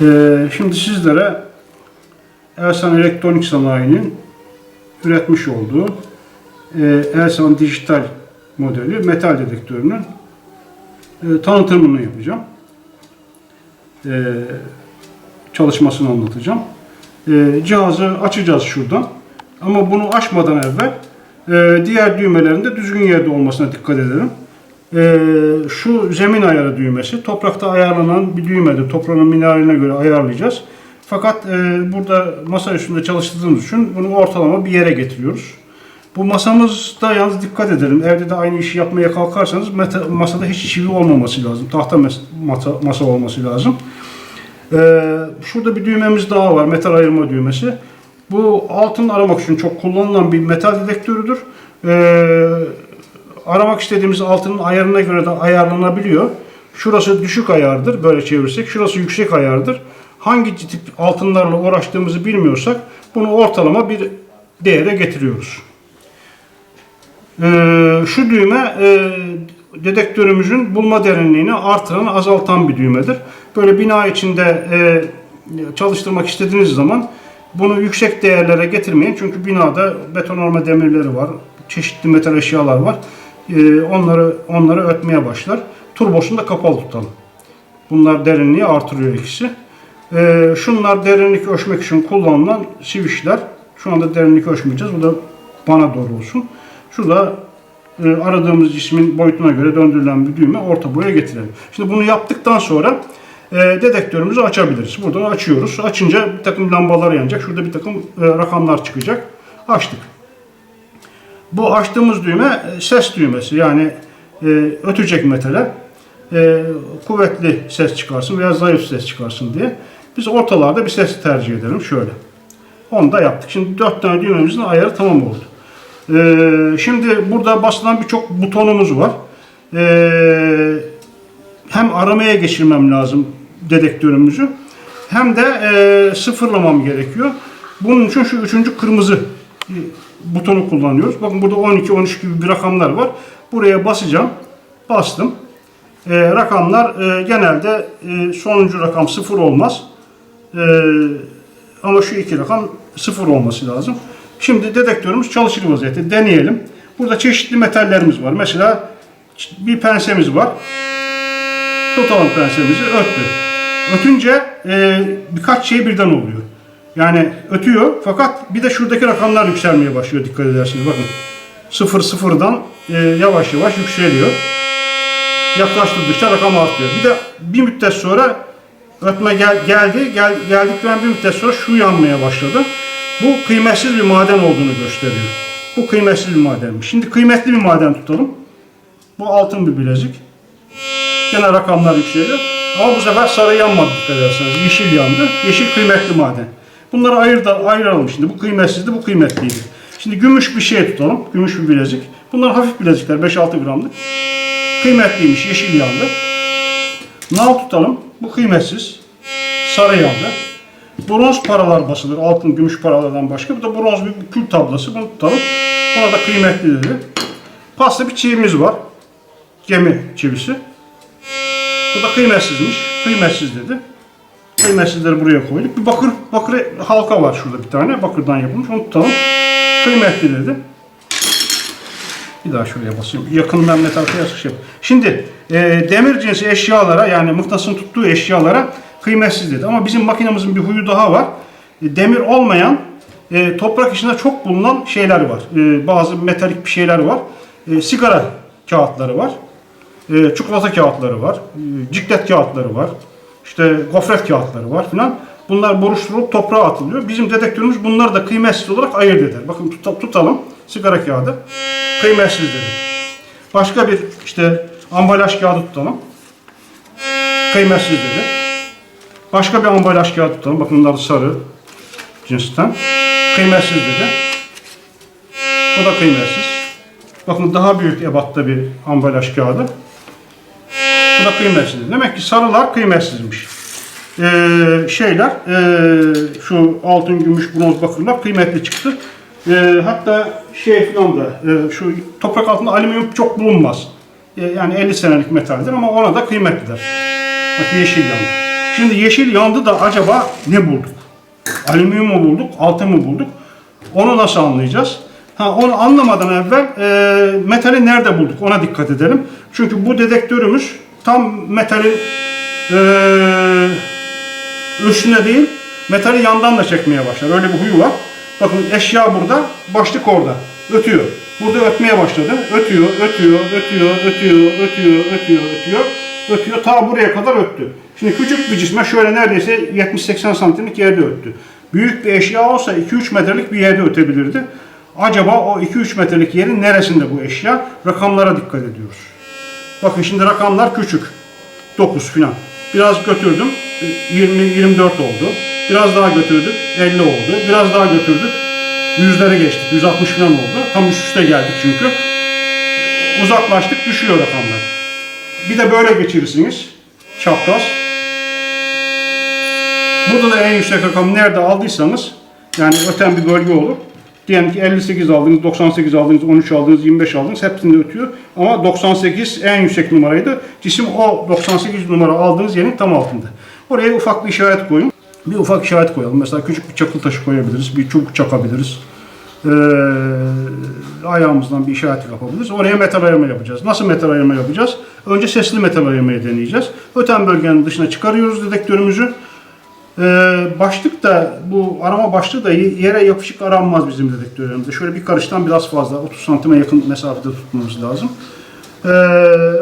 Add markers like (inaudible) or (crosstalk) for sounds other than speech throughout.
Ee, şimdi sizlere Elsan Elektronik Sanayi'nin üretmiş olduğu e, Elsan Dijital modeli metal dedektörünün e, tanıtımını yapacağım. E, çalışmasını anlatacağım. E, cihazı açacağız şuradan. Ama bunu açmadan evvel e, diğer düğmelerin de düzgün yerde olmasına dikkat edelim. E, şu zemin ayarı düğmesi toprakta ayarlanan bir düğmedir. Toprağın mineraline göre ayarlayacağız. Fakat e, burada masa üstünde çalıştırdığımız için bunu ortalama bir yere getiriyoruz. Bu masamızda yalnız dikkat edelim. Evde de aynı işi yapmaya kalkarsanız meta- masada hiç çivi olmaması lazım. Tahta mes- masa olması lazım. Ee, şurada bir düğmemiz daha var. Metal ayırma düğmesi. Bu altın aramak için çok kullanılan bir metal dedektörüdür. Ee, aramak istediğimiz altının ayarına göre de ayarlanabiliyor. Şurası düşük ayardır. Böyle çevirirsek. Şurası yüksek ayardır. Hangi tip altınlarla uğraştığımızı bilmiyorsak bunu ortalama bir değere getiriyoruz. Ee, şu düğme e, dedektörümüzün bulma derinliğini artıran, azaltan bir düğmedir. Böyle bina içinde e, çalıştırmak istediğiniz zaman bunu yüksek değerlere getirmeyin. Çünkü binada betonarme demirleri var, çeşitli metal eşyalar var. E, onları onları ötmeye başlar. Turbosunu da kapalı tutalım. Bunlar derinliği artırıyor ikisi. E, şunlar derinlik ölçmek için kullanılan switchler. Şu anda derinlik ölçmeyeceğiz. Bu da bana doğru olsun. Şurada e, aradığımız cismin boyutuna göre döndürülen bir düğme orta boya getirelim. Şimdi bunu yaptıktan sonra e, dedektörümüzü açabiliriz. Buradan açıyoruz. Açınca bir takım lambalar yanacak. Şurada bir takım e, rakamlar çıkacak. Açtık. Bu açtığımız düğme e, ses düğmesi. Yani e, ötecek metale e, kuvvetli ses çıkarsın veya zayıf ses çıkarsın diye. Biz ortalarda bir ses tercih edelim. Şöyle. Onu da yaptık. Şimdi dört tane düğmemizin ayarı tamam oldu. Ee, şimdi burada basılan birçok butonumuz var. Ee, hem aramaya geçirmem lazım dedektörümüzü hem de e, sıfırlamam gerekiyor. Bunun için şu üçüncü kırmızı e, butonu kullanıyoruz. Bakın burada 12, 13 gibi bir rakamlar var. Buraya basacağım. Bastım. E, rakamlar e, genelde e, sonuncu rakam sıfır olmaz. E, ama şu iki rakam sıfır olması lazım. Şimdi dedektörümüz çalışır vaziyette. Deneyelim. Burada çeşitli metallerimiz var. Mesela bir pensemiz var. Tutalım pensemizi. Öttü. Ötünce e, birkaç şey birden oluyor. Yani ötüyor fakat bir de şuradaki rakamlar yükselmeye başlıyor dikkat ederseniz. Bakın. Sıfır sıfırdan e, yavaş yavaş yükseliyor. Yaklaştırdıkça rakam artıyor. Bir de bir müddet sonra ötme gel, geldi. Gel, geldikten bir müddet sonra şu yanmaya başladı. Bu kıymetsiz bir maden olduğunu gösteriyor. Bu kıymetsiz bir madenmiş. Şimdi kıymetli bir maden tutalım. Bu altın bir bilezik. Gene rakamlar yükseliyor. Ama bu sefer sarı yanmadı dikkat ederseniz. Yeşil yandı. Yeşil kıymetli maden. Bunları ayır da, ayıralım şimdi. Bu kıymetsizdi, bu kıymetliydi. Şimdi gümüş bir şey tutalım. Gümüş bir bilezik. Bunlar hafif bilezikler. 5-6 gramlık. Kıymetliymiş. Yeşil yandı. Nal tutalım. Bu kıymetsiz. Sarı yandı. Bronz paralar basılır. Altın, gümüş paralardan başka. Bu da bronz bir kül tablası. Bunu tutalım. Buna da kıymetli dedi. Pasta bir çivimiz var. Gemi çivisi. Bu da kıymetsizmiş. Kıymetsiz dedi. Kıymetsizleri buraya koyduk. Bir bakır bakır halka var şurada bir tane. Bakırdan yapılmış. Onu tutalım. Kıymetli dedi. Bir daha şuraya basayım. Yakından metal kıyas şey. Şimdi e, demir cinsi eşyalara yani mıknatısın tuttuğu eşyalara kıymetsiz dedi. Ama bizim makinemizin bir huyu daha var. E, demir olmayan e, toprak içinde çok bulunan şeyler var. E, bazı metalik bir şeyler var. E, sigara kağıtları var. E, çikolata kağıtları var. E, ciklet kağıtları var. İşte gofret kağıtları var filan. Bunlar buruşturulup toprağa atılıyor. Bizim dedektörümüz bunları da kıymetsiz olarak ayırt eder. Bakın tuta- tutalım. Sigara kağıdı. Kıymetsiz dedi. Başka bir işte ambalaj kağıdı tutalım. Kıymetsiz dedi. Başka bir ambalaj kağıdı tutalım. Bakın bunlar sarı cinsten. Kıymetsiz dedi. Bu da kıymetsiz. Bakın daha büyük ebatta bir ambalaj kağıdı. Bu da kıymetsiz. Demek ki sarılar kıymetsizmiş. Ee, şeyler, ee, şu altın, gümüş, bronz, bakırlar kıymetli çıktı. Ee, hatta şey falan da, ee, şu toprak altında alüminyum çok bulunmaz. Ee, yani 50 senelik metaldir ama ona da kıymetlidir. Bak yeşil yandı. Şimdi yeşil yandı da acaba ne bulduk? Alüminyum mu bulduk, altın mı bulduk? Onu nasıl anlayacağız? Ha, onu anlamadan evvel e, metali nerede bulduk ona dikkat edelim. Çünkü bu dedektörümüz tam metalin e, üstüne değil, metali yandan da çekmeye başlar. Öyle bir huyu var. Bakın eşya burada, başlık orada. Ötüyor. Burada ötmeye başladı. Ötüyor, ötüyor, ötüyor, ötüyor, ötüyor, ötüyor, ötüyor. Ötüyor. Ta buraya kadar öttü. Şimdi küçük bir cisme şöyle neredeyse 70-80 santimlik yerde öttü. Büyük bir eşya olsa 2-3 metrelik bir yerde ötebilirdi. Acaba o 2-3 metrelik yerin neresinde bu eşya? Rakamlara dikkat ediyoruz. Bakın şimdi rakamlar küçük. 9 filan. Biraz götürdüm. 20-24 oldu. Biraz daha götürdük. 50 oldu. Biraz daha götürdük. Yüzlere geçtik. 160 filan oldu. Tam üst üste geldik çünkü. Uzaklaştık düşüyor rakamlar. Bir de böyle geçirirsiniz. Çapraz. Burada da en yüksek rakam nerede aldıysanız yani öten bir bölge olur. Diyelim ki 58 aldınız, 98 aldınız, 13 aldınız, 25 aldınız hepsinde ötüyor. Ama 98 en yüksek numaraydı. Cisim o 98 numara aldığınız yerin tam altında. Oraya ufak bir işaret koyun. Bir ufak işaret koyalım. Mesela küçük bir çakıl taşı koyabiliriz, bir çubuk çakabiliriz. Ee, ayağımızdan bir işaret yapabiliriz. Oraya metal ayırma yapacağız. Nasıl metal ayırma yapacağız? Önce sesli metal ayırmayı deneyeceğiz. Öten bölgenin dışına çıkarıyoruz dedektörümüzü. Ee, başlık da bu arama başlığı da yere yapışık aranmaz bizim dedektörlerimizde. Şöyle bir karıştan biraz fazla 30 santime yakın mesafede tutmamız lazım. Ee,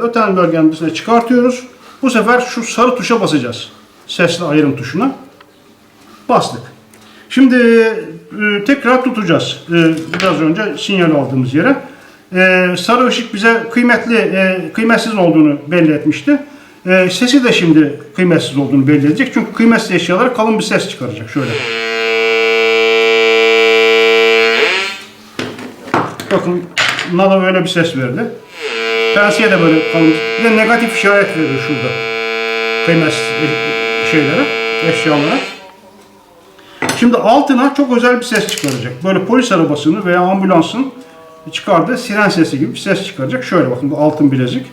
öten bölgenin dışına çıkartıyoruz. Bu sefer şu sarı tuşa basacağız. Sesli ayrım tuşuna. Bastık. Şimdi e, tekrar tutacağız. E, biraz önce sinyal aldığımız yere. E, sarı ışık bize kıymetli, kıymetsiz olduğunu belli etmişti. E, sesi de şimdi kıymetsiz olduğunu belli edecek. Çünkü kıymetsiz eşyalar kalın bir ses çıkaracak. Şöyle. Bakın Nada öyle bir ses verdi. Pensiye de böyle kalın. Bir de negatif işaret veriyor şurada. Kıymetsiz e- şeylere, eşyalara. Şimdi altına çok özel bir ses çıkaracak. Böyle polis arabasını veya ambulansın çıkardığı siren sesi gibi bir ses çıkaracak. Şöyle bakın bu altın bilezik.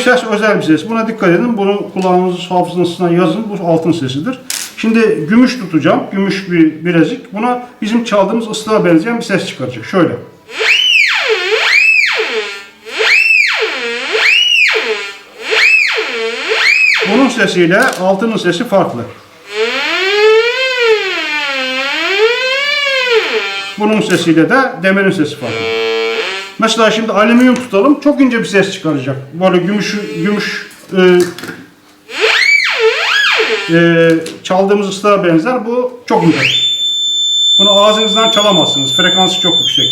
Ses özel bir ses. Buna dikkat edin. Bunu kulağınızın hafızasına yazın. Bu altın sesidir. Şimdi gümüş tutacağım. Gümüş bir bilezik. Buna bizim çaldığımız ıslığa benzeyen bir ses çıkaracak. Şöyle. Bunun sesiyle altının sesi farklı. Bunun sesiyle de demirin sesi farklı. Mesela şimdi alüminyum tutalım, çok ince bir ses çıkaracak. Böyle gümüş, gümüş e, e, çaldığımız ıslığa benzer. Bu çok ince. Bunu ağzınızdan çalamazsınız. Frekansı çok yüksek.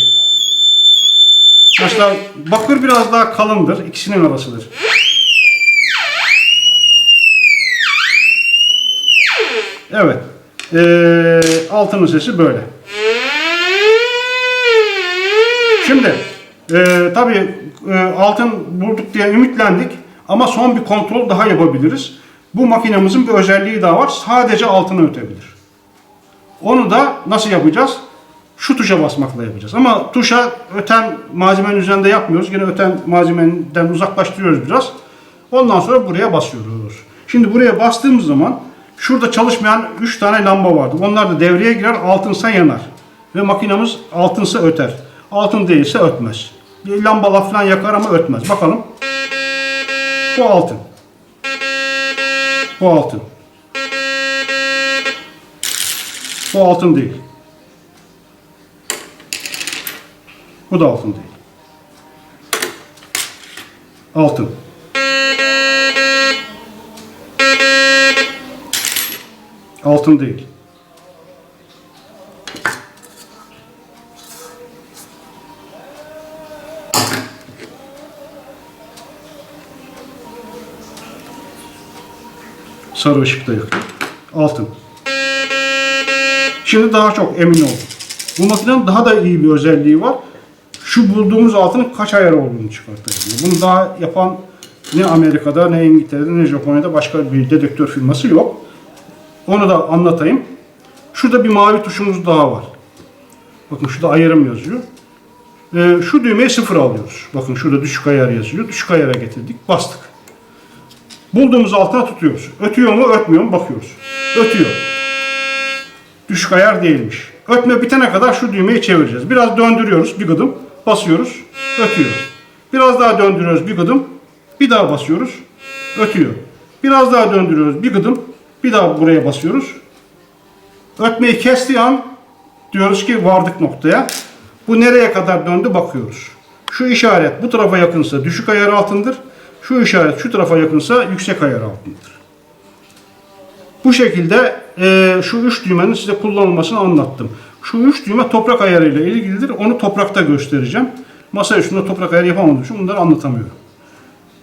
Mesela bakır biraz daha kalındır. ikisinin arasıdır. Evet. Ee, altının sesi böyle. Şimdi e, tabii e, altın bulduk diye ümitlendik ama son bir kontrol daha yapabiliriz. Bu makinemizin bir özelliği daha var. Sadece altını ötebilir. Onu da nasıl yapacağız? Şu tuşa basmakla yapacağız. Ama tuşa öten malzemenin üzerinde yapmıyoruz. Yine öten malzemeden uzaklaştırıyoruz biraz. Ondan sonra buraya basıyoruz. Şimdi buraya bastığımız zaman şurada çalışmayan 3 tane lamba vardı. Onlar da devreye girer, altınsa yanar. Ve makinamız altınsa öter. Altın değilse ötmez. Lambalar falan yakar ama ötmez. Bakalım. Bu altın. Bu altın. Bu altın değil. Bu da altın değil. Altın. Altın değil. Sarı ışıkta yok. Altın. Şimdi daha çok emin oldum. Bu makinenin daha da iyi bir özelliği var. Şu bulduğumuz altının kaç ayar olduğunu çıkartabiliyor. Bunu daha yapan ne Amerika'da, ne İngiltere'de, ne Japonya'da başka bir dedektör firması yok. Onu da anlatayım. Şurada bir mavi tuşumuz daha var. Bakın şurada ayarım yazıyor. Ee, şu düğmeyi sıfır alıyoruz. Bakın şurada düşük ayar yazıyor. Düşük ayara getirdik. Bastık. Bulduğumuz altına tutuyoruz. Ötüyor mu ötmüyor mu bakıyoruz. Ötüyor. Düşük ayar değilmiş. Ötme bitene kadar şu düğmeyi çevireceğiz. Biraz döndürüyoruz bir gıdım. Basıyoruz. Ötüyor. Biraz daha döndürüyoruz bir gıdım. Bir daha basıyoruz. Ötüyor. Biraz daha döndürüyoruz bir gıdım. Bir daha buraya basıyoruz. Ötmeyi kestiği an diyoruz ki vardık noktaya. Bu nereye kadar döndü bakıyoruz. Şu işaret bu tarafa yakınsa düşük ayar altındır. Şu işaret şu tarafa yakınsa yüksek ayar altındır. Bu şekilde e, şu üç düğmenin size kullanılmasını anlattım. Şu üç düğme toprak ayarıyla ilgilidir. Onu toprakta göstereceğim. Masa üstünde toprak ayarı yapamadığım için bunları anlatamıyorum.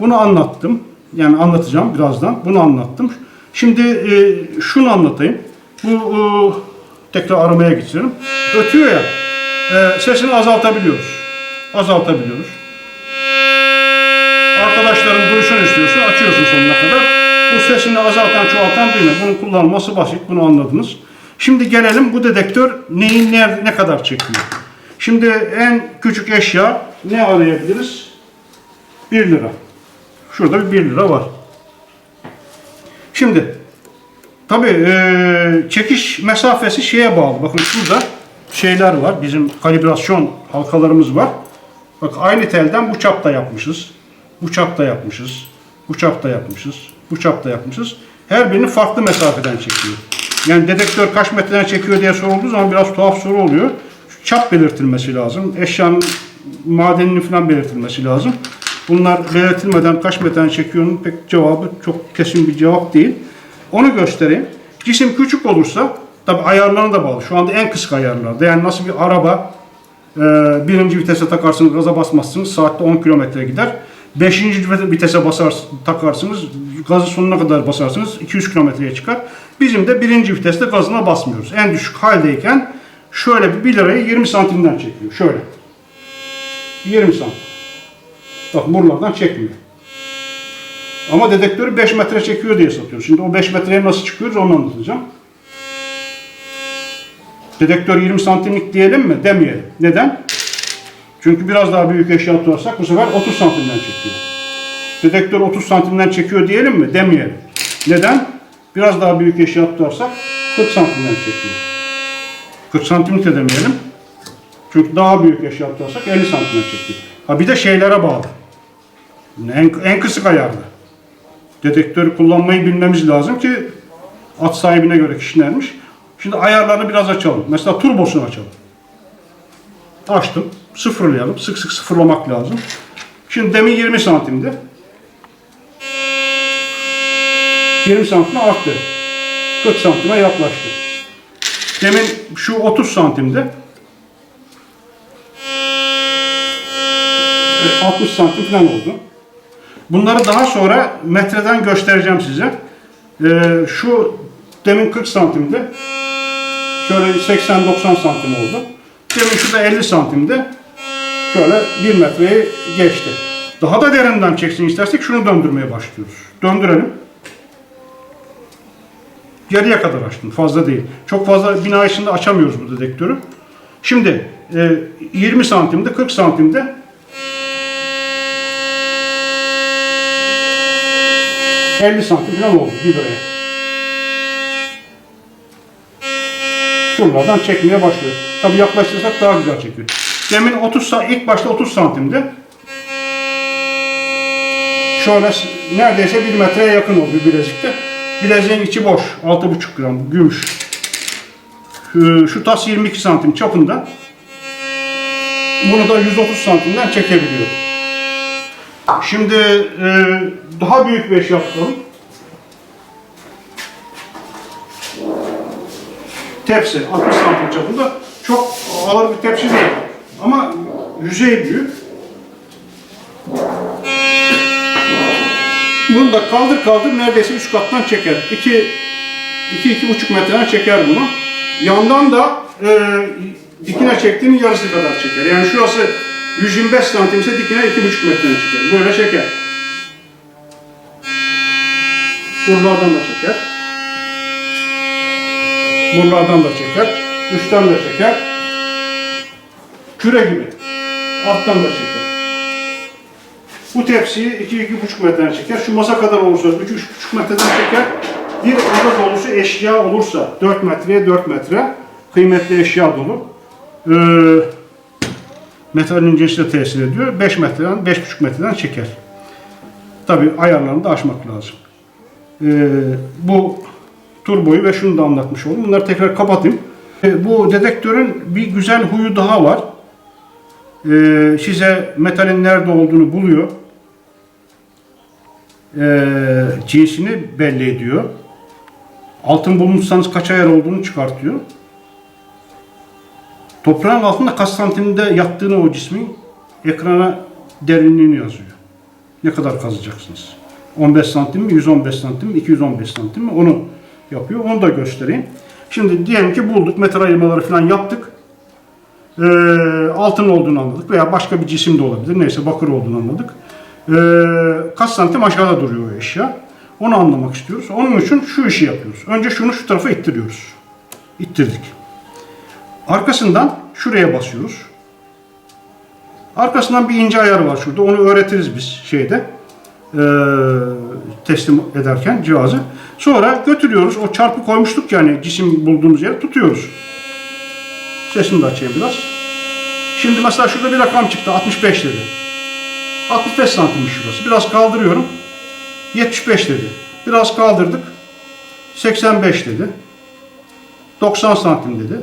Bunu anlattım. Yani anlatacağım birazdan. Bunu anlattım. Şimdi e, şunu anlatayım. Bu e, tekrar aramaya geçelim. Ötüyor ya. e, sesini azaltabiliyoruz. Azaltabiliyoruz. Arkadaşların duysun istiyorsa açıyorsun sonuna kadar. Bu sesini azaltan çoğaltan düğme. Bunun kullanılması basit. Bunu anladınız. Şimdi gelelim bu dedektör neyin ne, ne kadar çekiyor. Şimdi en küçük eşya ne arayabiliriz? 1 lira. Şurada bir 1 lira var. Şimdi tabii eee, çekiş mesafesi şeye bağlı. Bakın şurada şeyler var. Bizim kalibrasyon halkalarımız var. Bak aynı telden bu çapta yapmışız. Bu çapta yapmışız. Bu çapta yapmışız. Bu çapta yapmışız. Her birini farklı mesafeden çekiyor. Yani dedektör kaç metreden çekiyor diye sorulduğu zaman biraz tuhaf soru oluyor. Şu çap belirtilmesi lazım. Eşyanın madeninin falan belirtilmesi lazım. Bunlar belirtilmeden kaç metreden çekiyorun pek cevabı çok kesin bir cevap değil. Onu göstereyim. Cisim küçük olursa tabi ayarlarına da bağlı. Şu anda en kısık ayarlarda. Yani nasıl bir araba birinci vitese takarsınız, gaza basmazsınız. Saatte 10 kilometre gider. Beşinci vitese basar, takarsınız, gazı sonuna kadar basarsınız, 200 kilometreye çıkar. Bizim de birinci viteste gazına basmıyoruz. En düşük haldeyken şöyle bir 1 lirayı 20 santimden çekiyor. Şöyle. 20 santim. Bak buralardan çekmiyor. Ama dedektörü 5 metre çekiyor diye satıyoruz. Şimdi o 5 metreye nasıl çıkıyoruz onu anlatacağım. Dedektör 20 santimlik diyelim mi? Demeyelim. Neden? Çünkü biraz daha büyük eşya tutarsak bu sefer 30 santimden çekiyor. Dedektör 30 santimden çekiyor diyelim mi? Demeyelim. Neden? Biraz daha büyük eşya tutarsak 40 santimden çekiyor. 40 santim de demeyelim. Çünkü daha büyük eşya tutarsak 50 santimden çekiyor. Ha bir de şeylere bağlı. En, en kısık ayarda. Dedektörü kullanmayı bilmemiz lazım ki at sahibine göre kişilermiş. Şimdi ayarlarını biraz açalım. Mesela turbosunu açalım. Açtım. Sıfırlayalım. Sık sık sıfırlamak lazım. Şimdi demin 20 santimdi. 20 santime arttı. 40 santime yaklaştı. Demin şu 30 santimde. E, 60 santim falan oldu. Bunları daha sonra metreden göstereceğim size. Ee, şu demin 40 santimdi. Şöyle 80-90 santim oldu. Demin şurada 50 santimde. Şöyle 1 metreyi geçti. Daha da derinden çeksin istersek şunu döndürmeye başlıyoruz. Döndürelim. Yarıya kadar açtım. Fazla değil. Çok fazla bina içinde açamıyoruz bu dedektörü. Şimdi e, 20 santimde 40 santimde 50 santim falan oldu bir liraya. Şuralardan çekmeye başlıyor. Tabii yaklaştırırsak daha güzel çekiyor. Demin 30 sa- ilk başta 30 santimdi. Şöyle neredeyse 1 metreye yakın oldu bilezikte. Bileziğin içi boş. 6,5 gram gümüş. Şu, şu tas 22 santim çapında. Bunu da 130 santimden çekebiliyor. Şimdi e, daha büyük bir eşya tutalım. Tepsi 60 santim çapında. Çok ağır bir tepsi değil. Ama yüzey büyük. Bunu da kaldır kaldır neredeyse 3 kattan çeker. 2 2 iki buçuk metreden çeker bunu. Yandan da e, dikine çektiğinin yarısı kadar çeker. Yani şurası 125 santim ise dikine 2,5 metreden çeker. Böyle çeker. Buralardan da çeker. Buralardan da çeker. Üstten de çeker. Küre gibi. alttan da çeker. Bu tepsiyi 2-2,5 metreden çeker. Şu masa kadar olursa 3-3,5 metreden çeker. Bir oda dolusu eşya olursa 4 metreye 4 metre kıymetli eşya dolu. Ee, metalin incesi de tesir ediyor. 5 metreden 5,5 metreden çeker. Tabi ayarlarını da aşmak lazım. Ee, bu turboyu ve şunu da anlatmış oldum. Bunları tekrar kapatayım. Ee, bu dedektörün bir güzel huyu daha var. Ee, size metalin nerede olduğunu buluyor. Ee, cinsini belli ediyor. Altın bulmuşsanız kaç ayar olduğunu çıkartıyor. Toprağın altında kaç santimde yattığını o cismin ekrana derinliğini yazıyor. Ne kadar kazacaksınız? 15 santim mi, 115 santim mi, 215 santim mi? Onu yapıyor. Onu da göstereyim. Şimdi diyelim ki bulduk, metre ayırmaları falan yaptık. Ee, altın olduğunu anladık veya başka bir cisim de olabilir. Neyse bakır olduğunu anladık. Ee, kaç santim aşağıda duruyor o eşya. Onu anlamak istiyoruz. Onun için şu işi yapıyoruz. Önce şunu şu tarafa ittiriyoruz. İttirdik. Arkasından şuraya basıyoruz. Arkasından bir ince ayar var şurada. Onu öğretiriz biz şeyde. Ee, teslim ederken cihazı. Sonra götürüyoruz. O çarpı koymuştuk yani cisim bulduğumuz yere tutuyoruz. Sesini de açayım biraz. Şimdi mesela şurada bir rakam çıktı. 65 dedi. 65 santimmiş şurası. Biraz kaldırıyorum. 75 dedi. Biraz kaldırdık. 85 dedi. 90 santim dedi.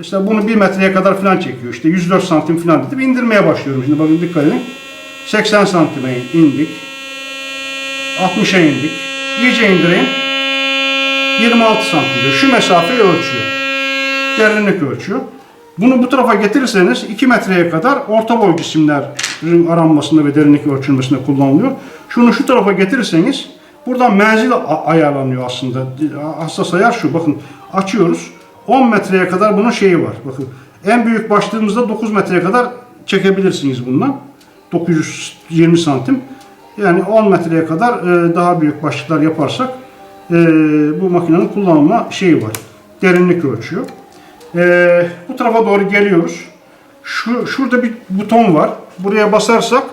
İşte bunu 1 metreye kadar falan çekiyor. İşte 104 santim falan dedim. İndirmeye başlıyorum. Şimdi bakın dikkat edin. 80 santime indik. 60'a indik. İyice indireyim. 26 santim diyor. Şu mesafeyi ölçüyor. Derinlik ölçüyor. Bunu bu tarafa getirirseniz 2 metreye kadar orta boy cisimlerin aranmasında ve derinlik ölçülmesinde kullanılıyor. Şunu şu tarafa getirirseniz buradan menzil ayarlanıyor aslında. Hassas ayar şu. Bakın açıyoruz. 10 metreye kadar bunun şeyi var. Bakın en büyük başlığımızda 9 metreye kadar çekebilirsiniz bundan. 920 santim. Yani 10 metreye kadar e, daha büyük başlıklar yaparsak e, bu makinenin kullanılma şeyi var. Derinlik ölçüyor. E, bu tarafa doğru geliyoruz. Şu, şurada bir buton var. Buraya basarsak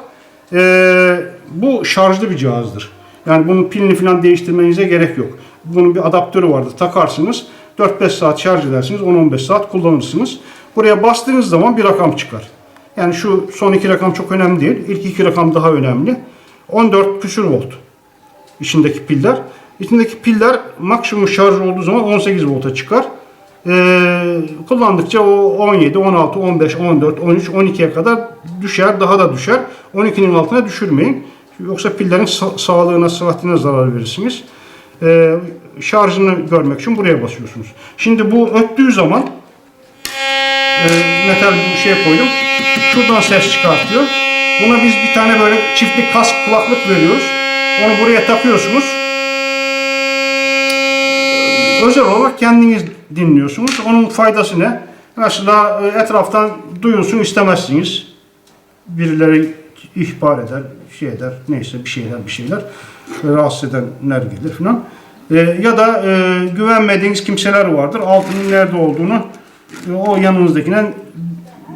e, bu şarjlı bir cihazdır. Yani bunun pilini falan değiştirmenize gerek yok. Bunun bir adaptörü vardır. Takarsınız. 4-5 saat şarj edersiniz. 10-15 saat kullanırsınız. Buraya bastığınız zaman bir rakam çıkar. Yani şu son iki rakam çok önemli değil. İlk iki rakam daha önemli. 14 küsür volt içindeki piller. İçindeki piller maksimum şarj olduğu zaman 18 volta çıkar. Ee, kullandıkça o 17, 16, 15, 14, 13, 12'ye kadar düşer. Daha da düşer. 12'nin altına düşürmeyin. Yoksa pillerin sa- sağlığına, sıhhatine zarar verirsiniz. Ee, şarjını görmek için buraya basıyorsunuz. Şimdi bu öttüğü zaman e, metal bir şey koydum. Şuradan ses çıkartıyor. Buna biz bir tane böyle çiftlik kask kulaklık veriyoruz. Onu buraya takıyorsunuz. Özel olarak kendiniz dinliyorsunuz. Onun faydası ne? Mesela e, etraftan duyulsun istemezsiniz. Birileri ihbar eder, şey eder, neyse bir şeyler bir şeyler. Rahatsız edenler gelir falan. E, ya da e, güvenmediğiniz kimseler vardır. Altının nerede olduğunu e, o yanınızdakine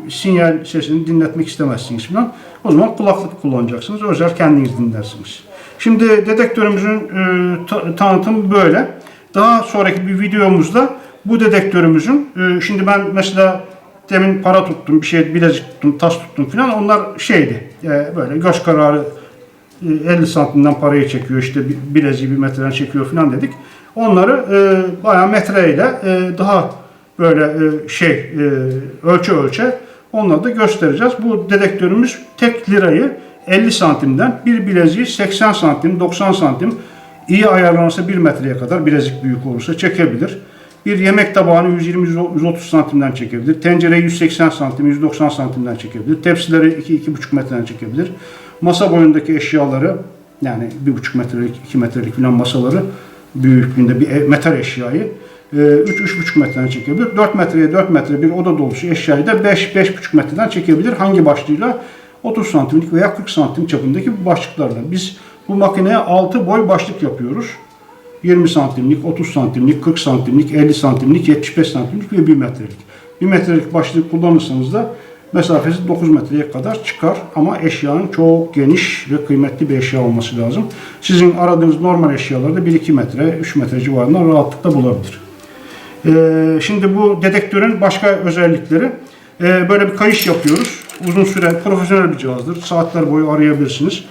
sinyal sesini dinletmek istemezsiniz falan. O zaman kulaklık kullanacaksınız. Özel kendiniz dinlersiniz. Şimdi dedektörümüzün e, ta- tanıtımı böyle. Daha sonraki bir videomuzda bu dedektörümüzün e, şimdi ben mesela demin para tuttum, bir şey bilezik tuttum, tas tuttum falan onlar şeydi. e, böyle göz kararı e, 50 santimden parayı çekiyor işte bileziği bir metreden çekiyor falan dedik. Onları e, bayağı metreyle e, daha böyle e, şey e, ölçü ölçe onları da göstereceğiz. Bu dedektörümüz tek lirayı 50 santimden bir bileziği 80 santim 90 santim iyi ayarlanırsa 1 metreye kadar bilezik büyük olursa çekebilir. Bir yemek tabağını 120-130 santimden çekebilir. Tencereyi 180 santim, 190 santimden çekebilir. Tepsileri 2-2,5 metreden çekebilir. Masa boyundaki eşyaları yani 1,5 metrelik, 2 metrelik falan masaları büyüklüğünde bir e- metal eşyayı 3-3,5 metreden çekebilir. 4 metreye 4 metre bir oda dolusu eşyayı da 5-5,5 metreden çekebilir. Hangi başlığıyla? 30 santimlik veya 40 santim çapındaki başlıklarla. Biz bu makineye 6 boy başlık yapıyoruz. 20 santimlik, 30 santimlik, 40 santimlik, 50 santimlik, 75 santimlik ve 1 metrelik. 1 metrelik başlık kullanırsanız da mesafesi 9 metreye kadar çıkar ama eşyanın çok geniş ve kıymetli bir eşya olması lazım. Sizin aradığınız normal eşyalarda 1-2 metre, 3 metre civarında rahatlıkla bulabilir. Ee, şimdi bu dedektörün başka özellikleri ee, böyle bir kayış yapıyoruz. Uzun süre profesyonel bir cihazdır. Saatler boyu arayabilirsiniz.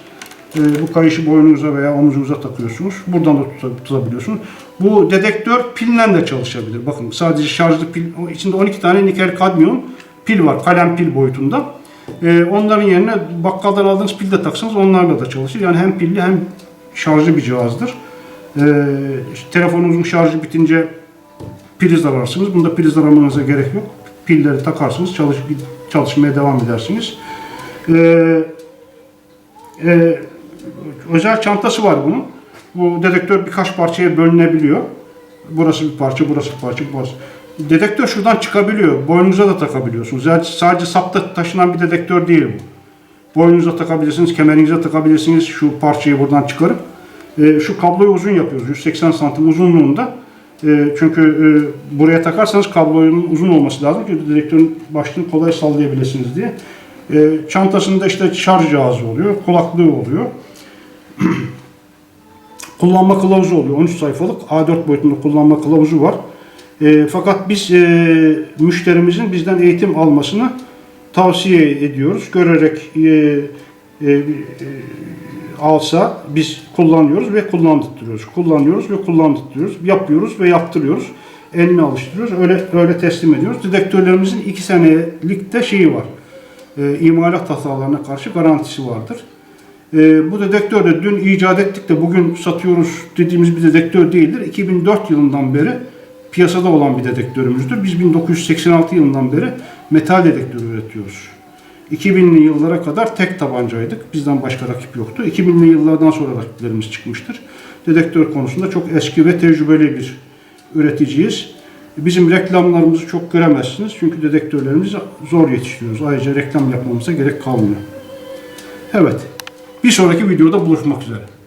Ee, bu kayışı boynunuza veya omuzunuza takıyorsunuz. Buradan da tuta- tutabiliyorsunuz. Bu dedektör pille de çalışabilir. Bakın sadece şarjlı pil, içinde 12 tane nikel kadmiyum pil var. Kalem pil boyutunda. Ee, onların yerine bakkaldan aldığınız pil de taksanız onlarla da çalışır. Yani hem pilli hem şarjlı bir cihazdır. İşte telefonunuzun şarjı bitince priz ararsınız. Bunda priz aramanıza gerek yok. Pilleri takarsınız, çalış, çalışmaya devam edersiniz. Ee, e, özel çantası var bunun. Bu dedektör birkaç parçaya bölünebiliyor. Burası bir parça, burası bir parça, burası. Dedektör şuradan çıkabiliyor. Boynunuza da takabiliyorsunuz. Yani sadece sapta taşınan bir dedektör değil bu. Boynunuza takabilirsiniz, kemerinize takabilirsiniz şu parçayı buradan çıkarıp. e, şu kabloyu uzun yapıyoruz. 180 santim uzunluğunda. E, çünkü e, buraya takarsanız kablonun uzun olması lazım ki dedektörün başlığını kolay sallayabilirsiniz diye. E, çantasında işte şarj cihazı oluyor, kulaklığı oluyor. (clears throat) kullanma kılavuzu oluyor. 13 sayfalık A4 boyutunda kullanma kılavuzu var. E, fakat biz e, müşterimizin bizden eğitim almasını tavsiye ediyoruz. Görerek e, e, e, alsa biz kullanıyoruz ve kullandırıyoruz. Kullanıyoruz ve kullandırıyoruz. Yapıyoruz ve yaptırıyoruz. Eline alıştırıyoruz. Öyle öyle teslim ediyoruz. Dedektörlerimizin 2 senelik de şeyi var. E, imalat hatalarına karşı garantisi vardır. E, bu dedektör de dün icat ettik de bugün satıyoruz dediğimiz bir dedektör değildir. 2004 yılından beri piyasada olan bir dedektörümüzdür. Biz 1986 yılından beri metal dedektörü üretiyoruz. 2000'li yıllara kadar tek tabancaydık. Bizden başka rakip yoktu. 2000'li yıllardan sonra rakiplerimiz çıkmıştır. Dedektör konusunda çok eski ve tecrübeli bir üreticiyiz. Bizim reklamlarımızı çok göremezsiniz. Çünkü dedektörlerimizi zor yetiştiriyoruz. Ayrıca reklam yapmamıza gerek kalmıyor. Evet. Bir sonraki videoda buluşmak üzere.